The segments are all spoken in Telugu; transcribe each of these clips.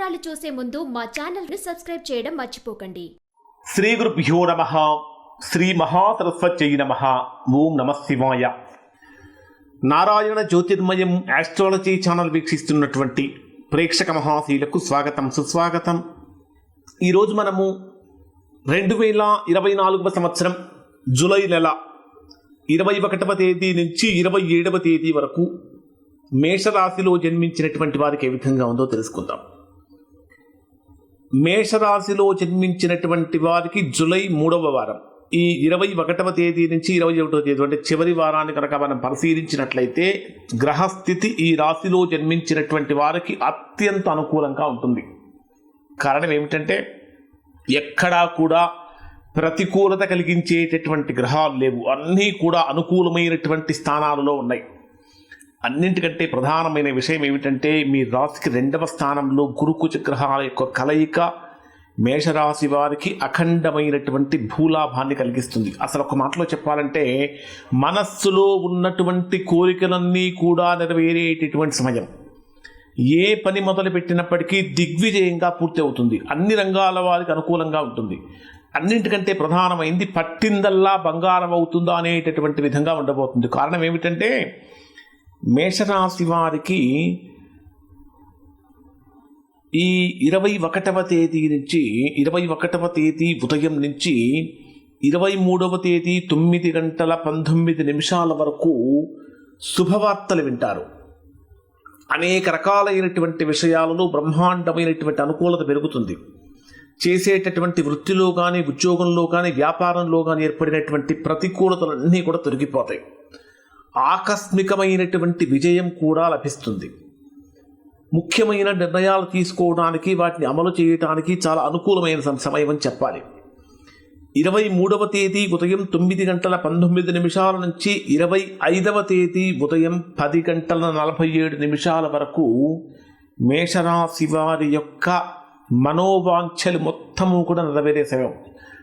వివరాలు చూసే ముందు మా ఛానల్ని సబ్స్క్రైబ్ చేయడం మర్చిపోకండి. శ్రీ గురుభ్యో నమ. శ్రీ మహాసరస్వత్యై నమ. ఓం నమ శివాయ. నారాయణ జ్యోతిర్మయం ఆస్ట్రాలజీ ఛానల్ వీక్షిస్తున్నటువంటి ప్రేక్షక మహాశీలకు స్వాగతం సుస్వాగతం. ఈరోజు మనము రెండు వేల ఇరవై నాలుగవ సంవత్సరం జూలై నెల ఇరవై ఒకటవ తేదీ నుంచి ఇరవై ఏడవ తేదీ వరకు మేషరాశిలో జన్మించినటువంటి వారికి ఏ విధంగా ఉందో తెలుసుకుందాం. మేషరాశిలో జన్మించినటువంటి వారికి జులై మూడవ వారం. ఈ ఇరవై ఒకటవ తేదీ నుంచి ఇరవై ఒకటవ తేదీ అంటే చివరి వారాన్ని కనుక మనం పరిశీలించినట్లయితే గ్రహస్థితి ఈ రాశిలో జన్మించినటువంటి వారికి అత్యంత అనుకూలంగా ఉంటుంది. కారణం ఏమిటంటే ఎక్కడా కూడా ప్రతికూలత కలిగించేటటువంటి గ్రహాలు లేవు. అన్నీ కూడా అనుకూలమైనటువంటి స్థానాలలో ఉన్నాయి. అన్నింటికంటే ప్రధానమైన విషయం ఏమిటంటే మీ రాశికి రెండవ స్థానంలో గురుకు చక్రహాల యొక్క కలయిక మేషరాశి వారికి అఖండమైనటువంటి భూలాభాన్ని కలిగిస్తుంది. అసలు ఒక మాటలో చెప్పాలంటే మనస్సులో ఉన్నటువంటి కోరికలన్నీ కూడా నెరవేరేటటువంటి సమయం. ఏ పని మొదలు పెట్టినప్పటికీ దిగ్విజయంగా పూర్తి అవుతుంది అన్ని రంగాల వారికి అనుకూలంగా ఉంటుంది. అన్నింటికంటే ప్రధానమైంది పట్టిందల్లా బంగారం అవుతుందా అనేటటువంటి విధంగా ఉండబోతుంది. కారణం ఏమిటంటే మేషరాశి వారికి ఈ ఇరవై ఒకటవ తేదీ నుంచి ఇరవై ఒకటవ తేదీ ఉదయం నుంచి ఇరవై మూడవ తేదీ తొమ్మిది గంటల పంతొమ్మిది నిమిషాల వరకు శుభవార్తలు వింటారు. అనేక రకాలైనటువంటి విషయాలలో బ్రహ్మాండమైనటువంటి అనుకూలత పెరుగుతుంది. చేసేటటువంటి వృత్తిలో కానీ ఉద్యోగంలో కానీ వ్యాపారంలో కానీ ఏర్పడినటువంటి ప్రతికూలతలన్నీ కూడా తొలగిపోతాయి. ఆకస్మికమైనటువంటి విజయం కూడా లభిస్తుంది. ముఖ్యమైన నిర్ణయాలు తీసుకోవడానికి వాటిని అమలు చేయడానికి చాలా అనుకూలమైన సం- సమయం అని చెప్పాలి. ఇరవై మూడవ తేదీ ఉదయం తొమ్మిది గంటల పంతొమ్మిది నిమిషాల నుంచి ఇరవై ఐదవ తేదీ ఉదయం పది గంటల నలభై ఏడు నిమిషాల వరకు మేషరాశి వారి యొక్క మనోవాంఛలు మొత్తము కూడా నెరవేరే సమయం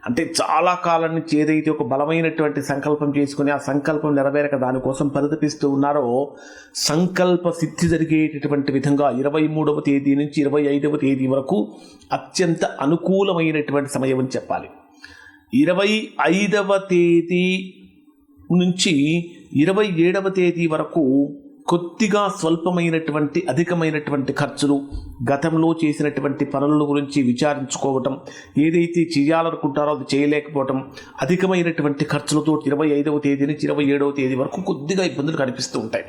అంటే చాలా కాలం నుంచి ఏదైతే ఒక బలమైనటువంటి సంకల్పం చేసుకుని ఆ సంకల్పం నెరవేరక దానికోసం పరితపిస్తూ ఉన్నారో సంకల్ప సిద్ధి జరిగేటటువంటి విధంగా ఇరవై మూడవ తేదీ నుంచి ఇరవై ఐదవ తేదీ వరకు అత్యంత అనుకూలమైనటువంటి సమయం అని చెప్పాలి. ఇరవై ఐదవ తేదీ నుంచి ఇరవై ఏడవ తేదీ వరకు కొద్దిగా స్వల్పమైనటువంటి అధికమైనటువంటి ఖర్చులు గతంలో చేసినటువంటి పనుల గురించి విచారించుకోవటం ఏదైతే చేయాలనుకుంటారో అది చేయలేకపోవటం అధికమైనటువంటి ఖర్చులతో ఇరవై ఐదవ తేదీ నుంచి ఇరవై ఏడవ తేదీ వరకు కొద్దిగా ఇబ్బందులు కనిపిస్తూ ఉంటాయి.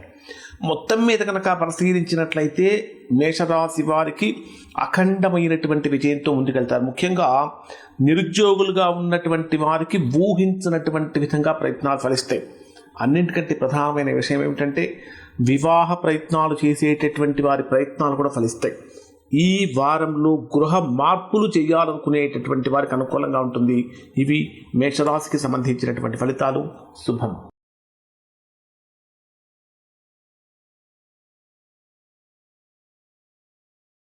మొత్తం మీద కనుక పరిశీలించినట్లయితే మేషరాశి వారికి అఖండమైనటువంటి విజయంతో ముందుకెళ్తారు. ముఖ్యంగా నిరుద్యోగులుగా ఉన్నటువంటి వారికి ఊహించినటువంటి విధంగా ప్రయత్నాలు ఫలిస్తాయి. అన్నింటికంటే ప్రధానమైన విషయం ఏమిటంటే వివాహ ప్రయత్నాలు చేసేటటువంటి వారి ప్రయత్నాలు కూడా ఫలిస్తాయి. ఈ వారంలో గృహ మార్పులు చేయాలనుకునేటటువంటి వారికి అనుకూలంగా ఉంటుంది. ఇవి మేషరాశికి సంబంధించినటువంటి ఫలితాలు. శుభం.